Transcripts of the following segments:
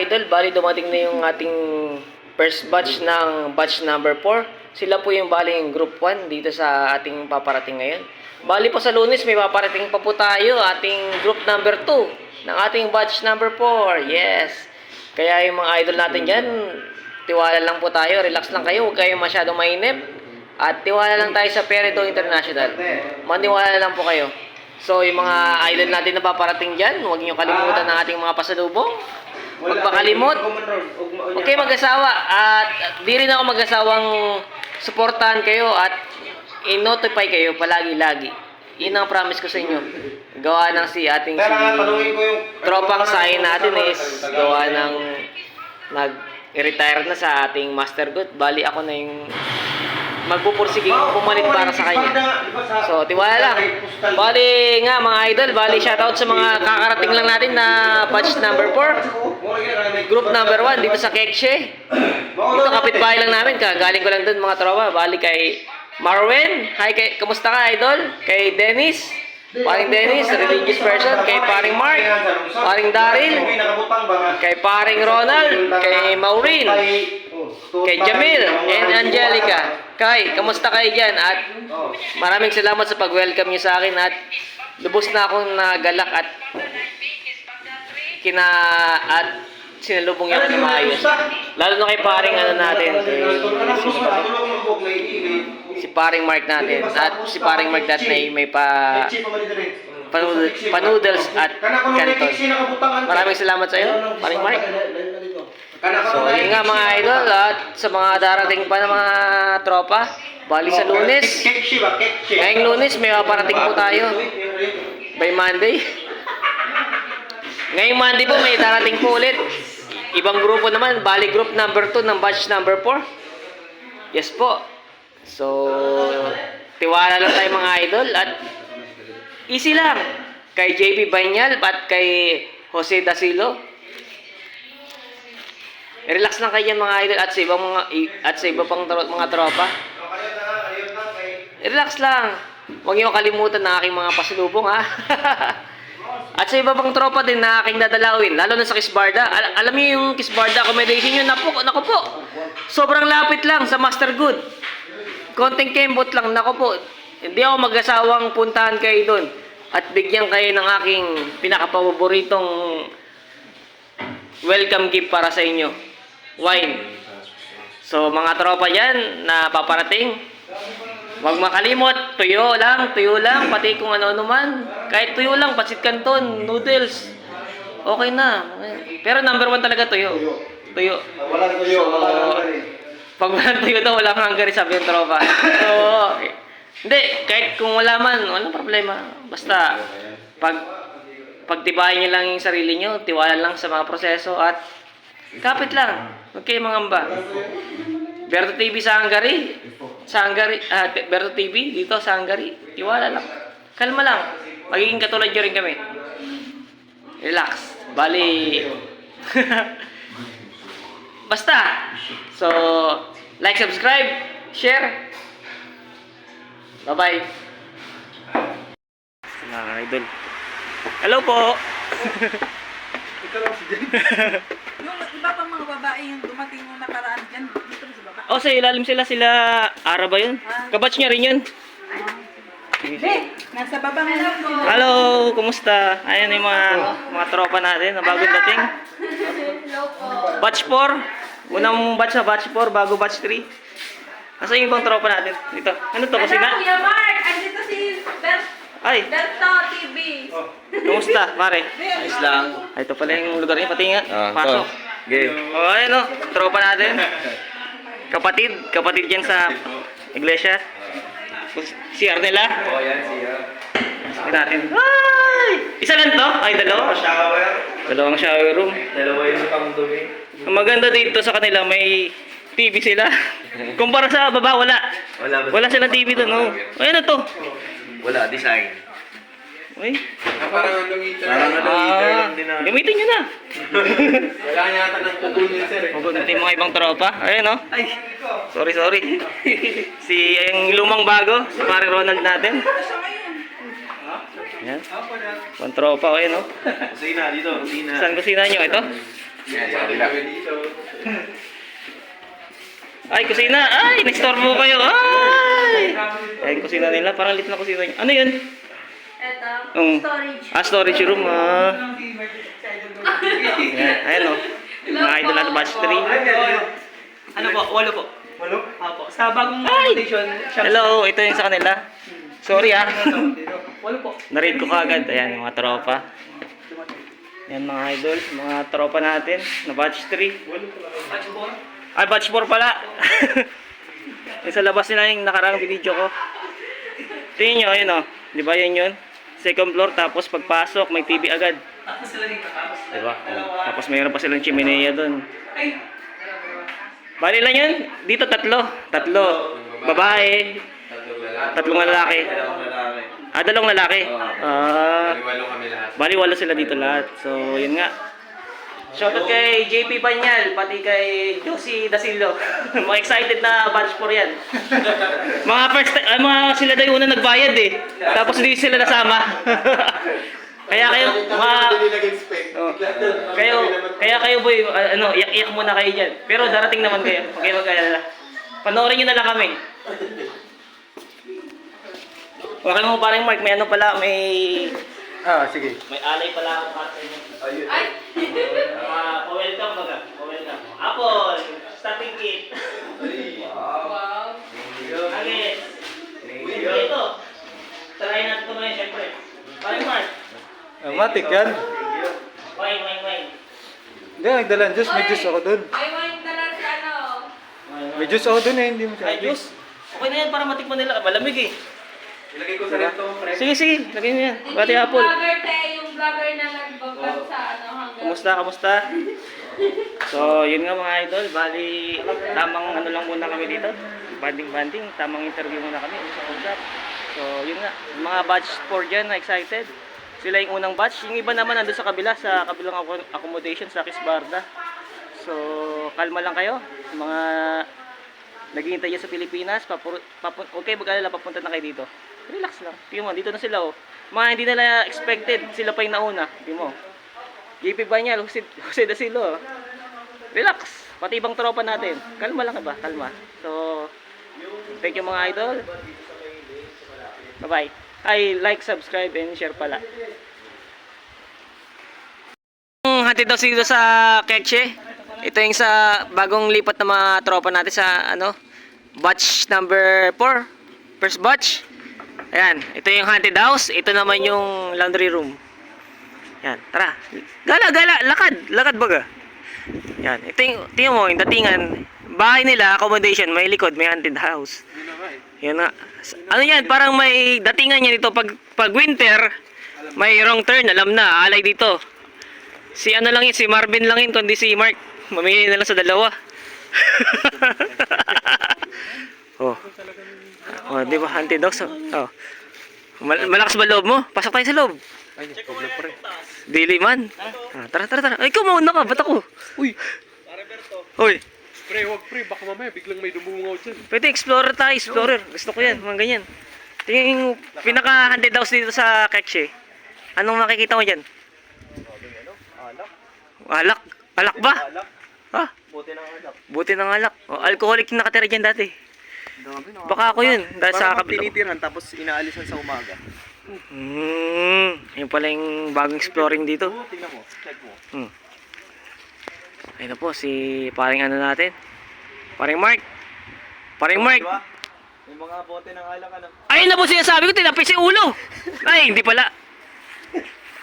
Idol, bali dumating na yung ating first batch ng batch number 4. Sila po yung bali yung group 1 dito sa ating paparating ngayon. Bali po sa lunes may paparating pa po tayo, ating group number 2 ng ating batch number 4. Yes! Kaya yung mga idol natin dyan, tiwala lang po tayo, relax lang kayo, huwag kayong masyadong mainip. At tiwala lang tayo sa Perito International. Maniwala lang po kayo. So, yung mga idol natin na paparating dyan, huwag niyo kalimutan ng ating mga pasalubong. Huwag makalimot. Huwag kayo mag-asawa. At di rin ako mag-asawang suportahan kayo at i-notify kayo palagi-lagi. Yun ang promise ko sa inyo. Gawa ng si ating si tropang sign natin is gawa ng nag-retire na sa ating master good. Bali ako na yung magpupursiging pumalit para sa kanya. So, tiwala lang. Bali nga mga idol, bali shoutout sa mga kakarating lang natin na batch number 4. Group number 1 dito sa Kekshe. Dito kapitbahay lang namin, kagaling ko lang dun mga tropa. Bali kay Marwin. Hi, kay, kamusta ka idol? Kay Dennis. Paring Dennis, religious person. Kay paring Mark. Paring Daryl. Kay paring Ronald. Kay Maureen. Kay Jamil and Angelica. Kay, kamusta kayo dyan? At maraming salamat sa pag-welcome niyo sa akin at lubos na akong nagalak at kina at sinalubong niyo ako ng maayos. Lalo na kay paring ano natin, kay si paring Mark natin at si paring Mark that may, may pa panood- panoodles at canton. Maraming salamat sa iyo, paring Mark. So, yun nga mga idol at sa mga darating pa ng mga tropa, bali sa lunes. Ngayong lunes may paparating po tayo by Monday. Ngayong Monday po may darating po ulit. Ibang grupo naman, bali group number 2 ng batch number 4. Yes po. So, tiwala lang tayo mga idol at easy lang. Kay JP Banyal at kay Jose Dasilo. Relax lang kayo mga idol at sa ibang mga at sa iba pang mga tropa. Relax lang. Huwag niyo kalimutan na aking mga pasalubong ha. at sa iba pang tropa din na aking dadalawin, lalo na sa Kisbarda. Al- alam niyo yung Kisbarda accommodation yun, napo, naku po. Sobrang lapit lang sa Master Good. Konting kembot lang, naku po. Hindi ako mag-asawang puntahan kayo doon. At bigyan kayo ng aking pinakapaboritong welcome gift para sa inyo. Wine. So, mga tropa dyan na paparating, Huwag makalimot, tuyo lang, tuyo lang, pati kung ano-ano man. Kahit tuyo lang, pasit canton, noodles. Okay na. Pero number one talaga tuyo. Tuyo. Walang tuyo, wala So, pag walang tuyo daw, walang hungary, sabi ng tropa. So, hindi, kahit kung wala man, walang problema. Basta, pag pagtibayin niyo lang yung sarili niyo, tiwala lang sa mga proseso at kapit lang. Huwag kayo mangamba. Berto TV sa Hungary. Sa Hungary, ah, Berto TV dito sa Hungary. Tiwala lang. Kalma lang. Magiging katulad niyo rin kami. Relax. Bali. Basta. So, like, subscribe, share. Bye-bye. Mga idol. Hello po. Yung iba pang mga babae yung dumating nung nakaraan dyan, dito sa baba. Oh, sa ilalim sila, sila Ara ba yun? Kabatch niya rin yun. Hindi, nasa baba nga po. Hello, kumusta? Ayan yung mga, mga tropa natin na bagong dating. Batch 4. Unang batch na batch 4, bago batch 3. Asa yung ibang tropa natin? Dito. Ano to? Kusina? Kuya Mark! Andito si Bert, Ay, Berto TV. kumusta, pare? Ayos lang. Ay, ito pala yung lugar niya. Pati nga. Ah, Pasok. Game. Oh, ayan o. Tropa natin. Kapatid. Kapatid yan sa iglesia. CR nila. Oh, yan siya. Tingnan natin. Ay! Isa lang to? Ay, dalawa. Shower. Dalawang shower room. Dalawa yung pang dumi. Ang maganda dito sa kanila, may TV sila. Kumpara sa baba, wala. Wala ba? Wala silang TV doon, no? Ayan na to. Wala, design. Uy. Parang ano heater. Parang ano heater Ah, lang din na. gamitin nyo na. Wala niya ata ng kukunin sir eh. Yung mga ibang tropa. Ayun, no? Ay, sorry, sorry. si, yung lumang bago, si Maring Ronald natin. Yan. Ibang tropa, ayun, no? Kusina dito, kusina. Saan kusina nyo? Ito? Yan, kami dito. Ay, kusina! Ay, nag-store kayo! Ay! Ay, kusina nila. Parang lit na kusina nyo. Ano yun? Eto, Um, storage. Ah, storage room, ah. Yan, ayun, no? Mga idol natin, batch 3. Ano po? Walo po. Walo? Apo. Sa bagong foundation, siya. Hello, ito yung sa kanila. Sorry, ah. Walo po. Naread ko kagad. Ayan, yung mga tropa. Yan mga idol, mga tropa natin na batch 3. At po. Ay, batch 4 pala. yung sa labas nila yung nakarang video ko. Tingnan nyo, ayun o. Di ba yan yun? Second floor, tapos pagpasok, may TV agad. Tapos sila dito. Tapos. Di ba? Tapos mayroon pa silang chimenea doon. Ay. Bali lang yun. Dito tatlo. Tatlo. Babae. Tatlong lalaki. Dalawang lalaki. Ah, dalawang lalaki. Ah, Walo kami lahat. bali walo sila dito lahat. So, yun nga. Shoutout kay JP Banyal, pati kay Josie Dasillo. mga excited na batch 4 yan. mga first ah, mga sila daw yung una nagbayad eh. Tapos hindi sila nasama. kaya kayo, mga, oh, kayo, kaya kayo boy, ah, ano, iyak-iyak muna kayo dyan. Pero darating naman kayo, huwag kayo mag-alala. Panoorin nyo na lang kami. Kayo mo parang Mark, may ano pala, may, Ah, sige. may alay pala sa inyo. Ayun. Ay! Ah, pa-welcome baga. Pa-welcome. Apple, starting kit. wow. Agis. Ito. Try natin ito ngayon, syempre. Parang Mark. Matik yan. Wine, wine, wine. Hindi, nagdalan juice. May juice ako dun. Ay, wine dala si ano. Wine, May juice ako dun eh, hindi mo Ay, sabi. juice. Okay na yan para matikman nila. Malamig eh. Ilagay ko sa rito, pre. Sige, sige. Lagay mo yan. Bati Yung Apple. vlogger te, yung vlogger na nagbablog sa ano hanggang. Kumusta, kumusta? So, yun nga mga idol. Bali, tamang ano lang muna kami dito. Banding-banding. Tamang interview muna kami. Usap-usap. So, yun nga. Yung Mga batch 4 dyan na excited. Sila yung unang batch. Yung iba naman nandun sa kabila, sa kabilang acco- accommodation sa Kisbarda. So, kalma lang kayo. Mga naghihintay dyan sa Pilipinas, papur, papun, huwag kayo mag-alala, papunta na kayo dito. Relax lang. Tingnan mo, dito na sila oh. Mga hindi nila expected, sila pa yung nauna. Tingnan mo. JP Banyal, Jose, Jose Da Silo. Relax. Pati ibang tropa natin. Kalma lang ba? Kalma. So, thank you mga idol. Bye-bye. Ay, like, subscribe, and share pala. Hatid daw dito sa Keche. Ito yung sa bagong lipat na mga tropa natin sa ano, batch number 4. First batch. Ayan, ito yung haunted house. Ito naman yung laundry room. Yan, tara. Gala, gala, lakad, lakad baga. Yan, ito yung, tingnan mo, yung datingan. Bahay nila, accommodation, may likod, may haunted house. Yan na. Ano yan, parang may datingan yan dito. Pag, pag winter, may wrong turn, alam na, alay dito. Si ano lang yun, si Marvin lang yun, kundi si Mark. Mamili na lang sa dalawa. oh. Oh, di ba, house? Oh. Mal- malakas ba loob mo? Pasok tayo sa loob. Ay, pablo pre. Dili man. Ah, tara, tara, tara. Ay, ikaw mauna ka. Ba't ako? Uy, Uy, pre, wag pre. Baka mamaya biglang may dumungaw dyan. pwede explorer tayo, explorer. Gusto ko yan, mga ganyan. Tingnan yung pinaka-haunted house dito sa Keche. Anong makikita mo dyan? Alak. Alak ba? Ha? Buti ng alak. Buti ng alak. O, alcoholic na nakatira dyan dati. Baka ako yun. Dahil sa Parang tinitiran tapos inaalisan sa umaga. Hmm, yun pala yung bagong exploring dito. Oo, tingnan mo. Check mo. Hmm. Ayun na po, si paring ano natin. Paring Mark. Paring Mark. Diba? May mga bote ng alak ano. Ayun na po sinasabi ko, tinapis si ulo. Ay, hindi pala.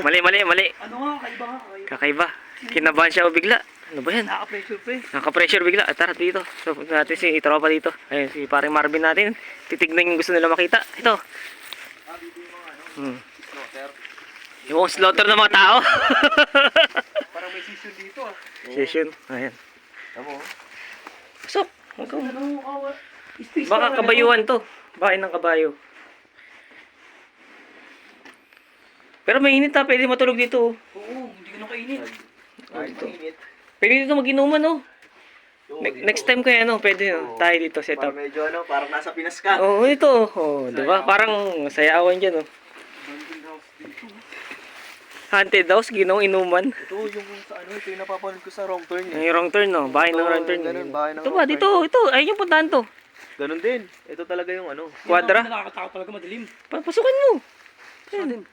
Mali, mali, mali. Ano nga? Kaiba nga. Kaiba. Kakaiba. Kinabahan siya o bigla. Ano ba yan? Naka-pressure pre. Naka-pressure bigla. Ah, tara dito. So, punta natin si tropa dito. Ayun, si paring Marvin natin. Titignan yung gusto nila makita. Ito. Hmm. Yung slaughter ng mga tao. Parang may session dito ah. Session. Ayan. Tama mo. Pasok. Huwag Ano Baka kabayuan to. Bahay ng kabayo. Pero mainit ha, pwede matulog dito. oh. Oo, hindi ka nakainit. Kahit mainit. Pwede dito mag-inuman oh. Oo, Ne- dito. next time kaya ano, pwede no? Oo. Tayo dito set Parang up. medyo ano, parang nasa Pinas ka. Oo, oh, ito. Oh, di ba? Parang sayawan dyan oh. Haunted house, ginong inuman. Ito yung sa ano, ito yung napapanood ko sa wrong turn. Eh. Yung wrong turn no, bahay ng wrong turn. ganun, bahay ng Ito wrong ba, turn. dito, ito. Ayun yung puntahan to. Ganun din. Ito talaga yung ano. Quadra. Nakakatakot talaga madilim. Pa- pasukin mo. Yan.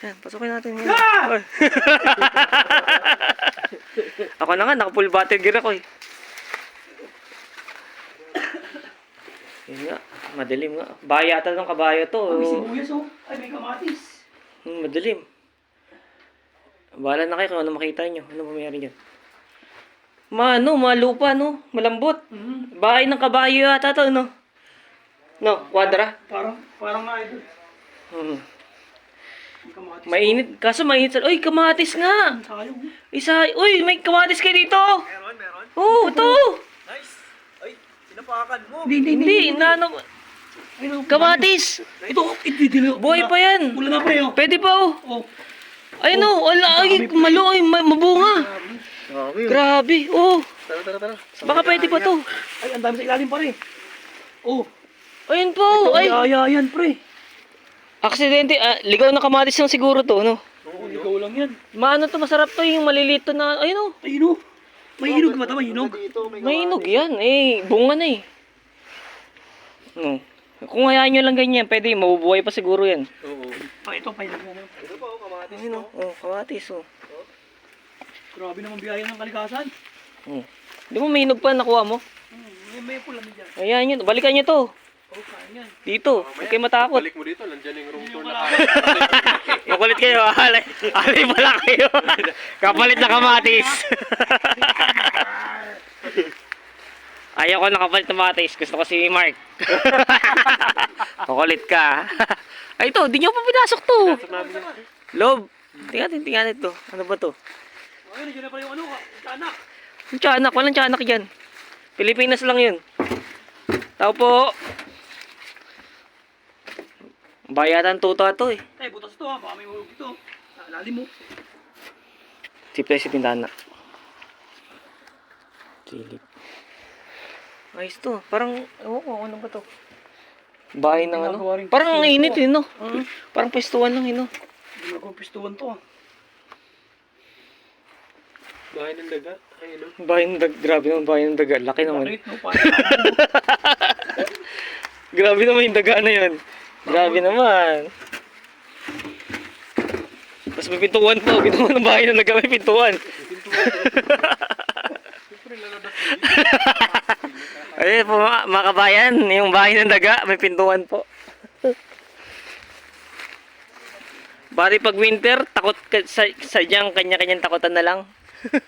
Yan, pasukin natin yan. Ay. ako na nga, naka full battle gear ako eh. Yun nga, madilim nga. Bahay yata ng kabayo to. Oh. sibuyas oh. Ay, may kamatis. Hmm, madilim. Bahala na kayo kung ano makita nyo. Ano ba mayroon dyan? Mano, malupa no? Malambot. Mm. Bahay ng kabayo yata to, no? No, kwadra. Parang, parang nga ito. Hmm. Mainit. Kaso mainit. sa- Uy, kamatis nga. Sayang. oh. Isa. Uy, may kamatis kayo dito. Meron, meron. Oo, oh, ito. Nice. Ay, pinapakan mo. Hindi, hindi, hindi. Ano. Oh. Kamatis. Ito, ito, ito. Buhay pa yan. Wala na pre oh. Pwede pa oh. Oh. Ayun oh, wala. Ay, malo. Ay, ma- mabunga. Grabe. Grabe. Oh, Tara, tara, tara. baka pwede pa to. Ay, ang dami sa ilalim pa rin. Oh. Ayun po. Ay, Ay, ay, yan pre. Aksidente. Ah, ligaw na kamatis lang siguro to, no? Oo, ikaw lang yan. Maano to, masarap to yung maliliit to na, ayun oh. Ayun oh. May hinog ba ito? May hinog? Dito, may inog yan. Eh, bunga na eh. No. Kung hayaan nyo lang ganyan, pwede, mabubuhay pa siguro yan. Oo. Pa, ito, pa hinog na. Ito pa, oh, kamatis. Ayun oh, oh kamatis oh. Grabe naman biyaya ng kalikasan. oh. Di mo may inog pa nakuha mo? Hmm, may, may pula na dyan. Ayan yun, balikan nyo to. Dito, huwag kayo matakot. Balik mo dito, nandiyan yung room tour na Makulit kayo, alay. Alay pala kayo. Kapalit na kamatis. Ayaw ko na kapalit na kamatis. Gusto ko si Mark. Makulit ka. Ay, ito, di nyo pa pinasok to. Loob. Tingnan natin, tingnan natin to. Ano ba to? Ayun, nandiyan na pala yung ano, anak. Yung tiyanak, walang tiyanak yan. Pilipinas lang yun. Tao po. Bayatan tuta to eh. Tay, butas to ha. Baka may hulog ito. Sa lalim mo. Si Play si Pintana. Silip. Ayos to. Parang, ewan ko, ano ba to? Bahay ng ano? Ginagawa Parang ang init eh, no? Hmm. Parang pestuan lang eh, no? Hindi mo pistuan to ha. Bahay ng daga. Ayun oh. Bahay ng daga. Grabe naman, bahay ng daga. Laki naman. Bakit no? Parang Grabe naman yung daga na yun. Grabe naman. Tapos may pintuan po. Ginawa ng bahay daga may pintuan. Ayun po mga, mga kabayan, yung bahay ng daga, may pintuan po. Bari pag winter, takot ka, sa, sadyang kanya-kanyang takutan na lang.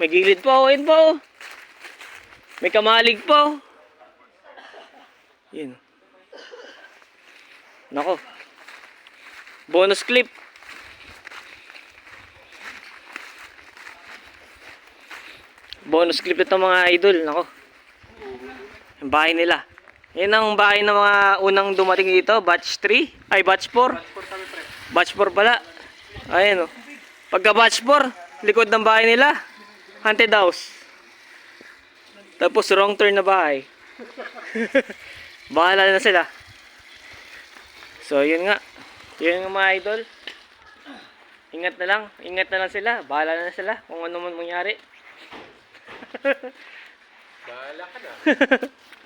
may gilid po, ayun po. May kamalig po. Yun. Nako. Bonus clip. Bonus clip ito mga idol. Nako. Yung bahay nila. Yan ang bahay ng mga unang dumating dito. Batch 3. Ay, batch 4. Batch 4 pala. Ayan o. Pagka batch 4, likod ng bahay nila. Haunted house. Tapos wrong turn na bahay. Bahala na sila. So, yun nga. Yun nga mga idol. Ingat na lang. Ingat na lang sila. Bahala na sila kung ano man mangyari. Bahala ka na.